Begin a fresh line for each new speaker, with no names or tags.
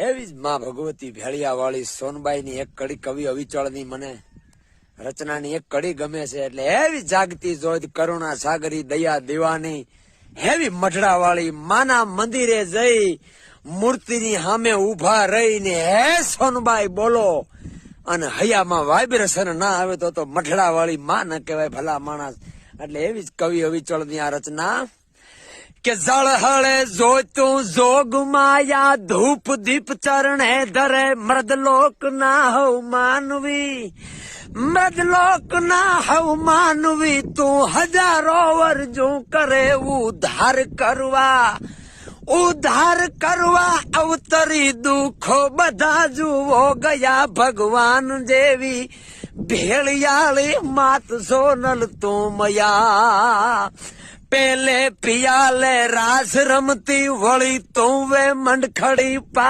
એવી જ માં ભગવતી ભેળિયા વાળી સોનબાઈ ની એક કડી કવિ અવિચળની મને રચનાની એક કડી ગમે છે એટલે એવી જાગતી જોઈ કરુણા સાગરી, દયા દેવાની, હેવી મઢડા વાળી માના મંદિરે જઈ મૂર્તિની સામે ઊભા રહીને, હે સોનબાઈ, બોલો. અને હૈયામાં વાઇબ્રેશન ના આવે તો તો મઢડા વાળી માં ન કહેવાય ભલા માણસ. એટલે એવી જ કવિ અવિચળની આ રચના કે જળહળે જોતું જોગ માયા, ધૂપ દીપ ચરણે ધરે મૃદલોક ના હવ માનવી. મૃદલોક ના હવ માનવી, તું હજારો વર્જુ કરે ઉધાર કરવા. ઉધાર કરવા અવતરી દુઃખો બધા જુઓ ગયા ભગવાન જેવી. ભેળિયાળી માત સોનલ તું મયા. પેલે પિયાલે રાસ રમતી વળી તું વે મંડખડી પા